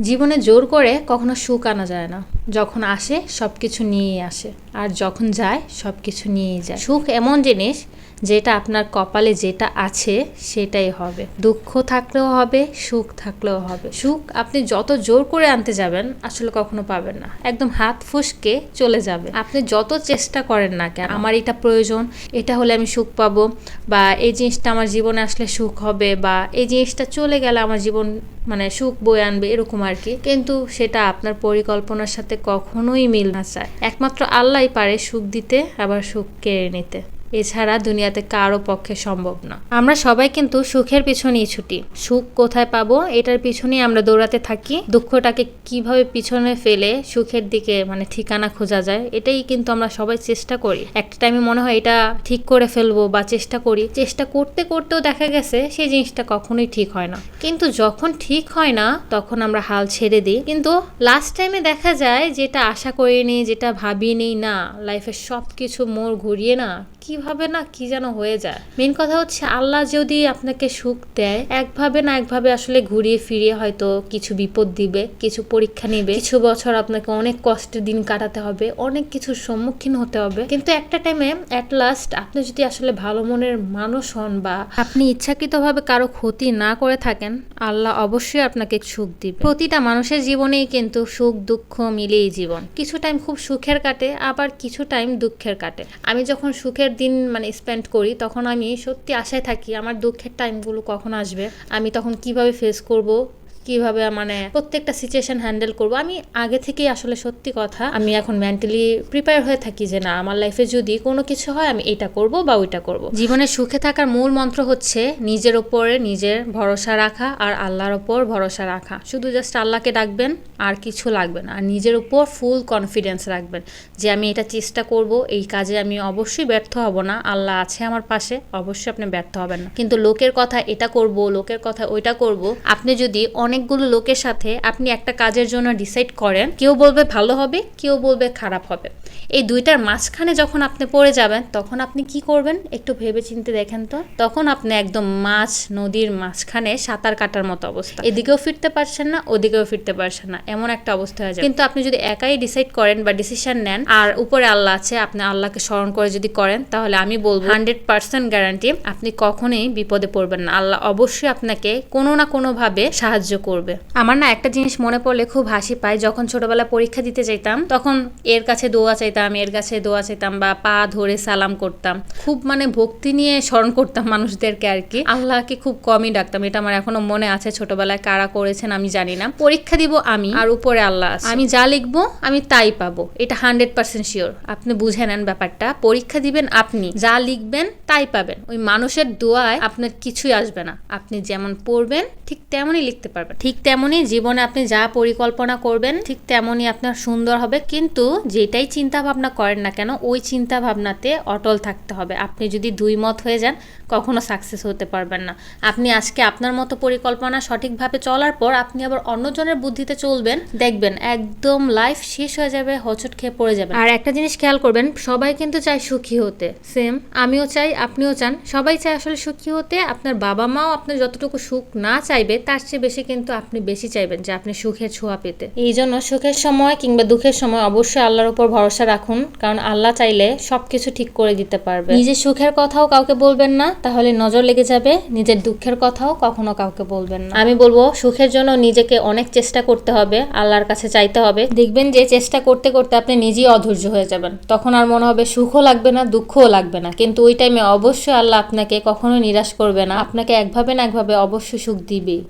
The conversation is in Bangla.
জীবনে জোর করে কখনো সুখ আনা যায় না। যখন আসে সব কিছু নিয়েই আসে। আর যখন যায় সব কিছু নিয়েই যায়। সুখ এমন জিনিস যেটা আপনার কপালে যেটা আছে সেটাই হবে। দুঃখ থাকলেও হবে, সুখ থাকলেও হবে। সুখ আপনি যত জোর করে আনতে যাবেন, আসলে কখনো পাবেন না। একদম হাত ফুসকে চলে যাবে। আপনি যত চেষ্টা করেন না কেন, আমার এটা প্রয়োজন, এটা হলে আমি সুখ পাবো, বা এই জিনিসটা আমার জীবনে আসলে সুখ হবে, বা এই জিনিসটা চলে গেলে আমার জীবন মানে সুখ বয়ে আনবে, এরকম আর কি। কিন্তু সেটা আপনার পরিকল্পনার সাথে কখনোই মিল না চায়। একমাত্র আল্লাহই পারে সুখ দিতে, আবার সুখ কেড়ে নিতে। এছাড়া দুনিয়াতে কারও পক্ষে সম্ভব না। আমরা সবাই কিন্তু সুখের পিছনেই ছুটি। সুখ কোথায় পাবো? এটার পিছনেই আমরা দৌড়াতে থাকি। দুঃখটাকে কীভাবে পিছনে ফেলে সুখের দিকে মানে ঠিকানা খোঁজা যায়, এটাই কিন্তু আমরা সবাই চেষ্টা করি। একটা টাইমে মনে হয় এটা ঠিক করে ফেলব বা চেষ্টা করি। চেষ্টা করতে করতেও দেখা গেছে সেই জিনিসটা কখনোই ঠিক হয় না। কিন্তু যখন ঠিক হয় না, তখন আমরা হাল ছেড়ে দিই। কিন্তু লাস্ট টাইমে দেখা যায়, যেটা আশা করিনি, যেটা ভাবিনি, না লাইফের সব কিছু মোড় ঘুরিয়ে না কীভাবে না কি যেন হয়ে যায়। মেন কথা হচ্ছে আল্লাহ যদি আপনাকে সুখ দেয়, একভাবে না একভাবে আসলে ঘুরিয়ে ফিরিয়ে হয়তো কিছু বিপদ দিবে, কিছু পরীক্ষা নেবে। কিছু বছর আপনাকে অনেক কষ্টের দিন কাটাতে হবে, অনেক কিছুর সম্মুখীন হতে হবে। কিন্তু একটা টাইমে অ্যাট লাস্ট আপনি যদি আসলে ভালো মনের মানুষ হন বা আপনি ইচ্ছাকৃতভাবে কারও ক্ষতি না করে থাকেন, আল্লাহ অবশ্যই আপনাকে সুখ দিবে। প্রতিটা মানুষের জীবনেই কিন্তু সুখ, দুঃখ মিলেই জীবন। কিছু টাইম খুব সুখের কাটে, আবার কিছু টাইম দুঃখের কাটে। আমি যখন সুখের দিন মানে স্পেন্ড করি, তখন আমি সত্যি আশায় থাকি, আমার দুঃখের টাইমগুলো কখন আসবে, আমি তখন কীভাবে ফেস করব কীভাবে মানে প্রত্যেকটা সিচুয়েশন হ্যান্ডেল করব। আমি আগে থেকেই আসলে সত্যি কথা, আমি এখন মেন্টালি প্রিপেয়ার হয়ে থাকি যে, না, আমার লাইফে যদি কোনো কিছু হয়, আমি এটা করব বা ওইটা করব। জীবনে সুখে থাকার মূল মন্ত্র হচ্ছে নিজের ওপরে নিজের ভরসা রাখা আর আল্লাহর ওপর ভরসা রাখা। শুধু জাস্ট আল্লাহকে ডাকবেন, আর কিছু লাগবে না। আর নিজের উপর ফুল কনফিডেন্স রাখবেন যে, আমি এটা চেষ্টা করব, এই কাজে আমি অবশ্যই ব্যর্থ হব না, আল্লাহ আছে আমার পাশে, অবশ্যই আপনি ব্যর্থ হবেন না। কিন্তু লোকের কথা এটা করব, লোকের কথা ওইটা করব, আপনি যদি অনেকগুলো লোকের সাথে আপনি একটা কাজের জন্য ডিসাইড করেন, কেউ বলবে ভালো হবে, কেউ বলবে খারাপ হবে। এই দুইটার মাঝখানে যখন আপনি পড়ে যাবেন, তখন আপনি কি করবেন? একটু ভেবে চিনতে দেখেন তো। তখন আপনি একদম মাছ নদীর মাঝখানে সাঁতার কাটার মতো অবস্থা। এদিকেও ফিরতে পারছেন না, ওদিকেও ফিরতে পারছেন না। এমন একটা অবস্থা হয়ে যায় কিন্তু আপনি যদি একাই ডিসাইড করেন বা ডিসিশন নেন, আর উপরে আল্লাহ আছে, আপনি আল্লাহকে স্মরণ করে যদি করেন, তাহলে আমি বলব হান্ড্রেড পার্সেন্ট গ্যারান্টি আপনি কখনোই বিপদে পড়বেন না। আল্লাহ অবশ্যই আপনাকে কোনো না কোনোভাবে সাহায্য করবে। আমার না একটা জিনিস মনে পড়লে খুব হাসি পায়, যখন ছোটবেলা পরীক্ষা দিতে চাইতাম তখন এর কাছে দোয়া চাইতাম, এর কাছে দোয়া চাইতাম বা পা ধরে সালাম করতাম। খুব মানে ভক্তি নিয়ে স্মরণ করতাম মানুষদেরকে আর কি। আল্লাহকে খুব কমই ডাকতাম, এটা আমার এখনও মনে আছে ছোটবেলায় কারা করেছেন আমি জানি না। পরীক্ষা দিব আমি, আর উপরে আল্লাহ আমি যা লিখব, আমি তাই পাবো। এটা হান্ড্রেড পার্সেন্ট শিওর। আপনি বুঝে নেন ব্যাপারটা। পরীক্ষা দিবেন আপনি, যা লিখবেন তাই পাবেন। ওই মানুষের দোয়ায় আপনার কিছুই আসবে না। আপনি যেমন পড়বেন, ঠিক তেমনই লিখতে পারবেন। ঠিক তেমনই জীবনে আপনি যা পরিকল্পনা করবেন, ঠিক তেমনই আপনার সুন্দর হবে। কিন্তু যেটাই চিন্তা ভাবনা করেন না কেন, ওই চিন্তা ভাবনাতে অটল থাকতে হবে। আপনি যদি দুই মত হয়ে যান, কখনো সাকসেস হতে পারবেন না। আপনি আজকে আপনার মতো পরিকল্পনা সঠিকভাবে চলার পর আপনি আবার অন্যজনের বুদ্ধিতে চলবেন, দেখবেন একদম লাইফ শেষ হয়ে যাবে, হচট খেয়ে পড়ে যাবে আর একটা জিনিস খেয়াল করবেন, সবাই কিন্তু চায় সুখী হতে। সেম আমিও চাই, আপনিও চান। সবাই চায় আসলে সুখী হতে, আপনার বাবা মাও আপনার যতটুকু সুখ না চাইবে, তার চেয়ে বেশি কিন্তু আপনি বেশি চাইবেন যে আপনি সুখের ছোঁয়া পেতে। এই জন্য সুখের সময় কিংবা দুঃখের সময় অবশ্যই আল্লাহর উপর ভরসা রাখুন, কারণ আল্লাহ চাইলে সবকিছু ঠিক করে দিতে পারবে। নিজের সুখের কথাও কাউকে বলবেন না, তাহলে নজর লেগে যাবে নিজের দুঃখের কথাও কখনো কাউকে বলবেন না। আমি বলব, সুখের জন্য নিজেকে অনেক চেষ্টা করতে হবে, আল্লাহর কাছে চাইতে হবে। দেখবেন যে চেষ্টা করতে করতে আপনি নিজেই অধৈর্য হয়ে যাবেন। তখন আর মনে হবে সুখও লাগবে না, দুঃখও লাগবে না। কিন্তু ওই টাইমে অবশ্যই আল্লাহ আপনাকে কখনো নিরাশ করবে না। আপনাকে একভাবে না একভাবে অবশ্যই সুখ দিবেই।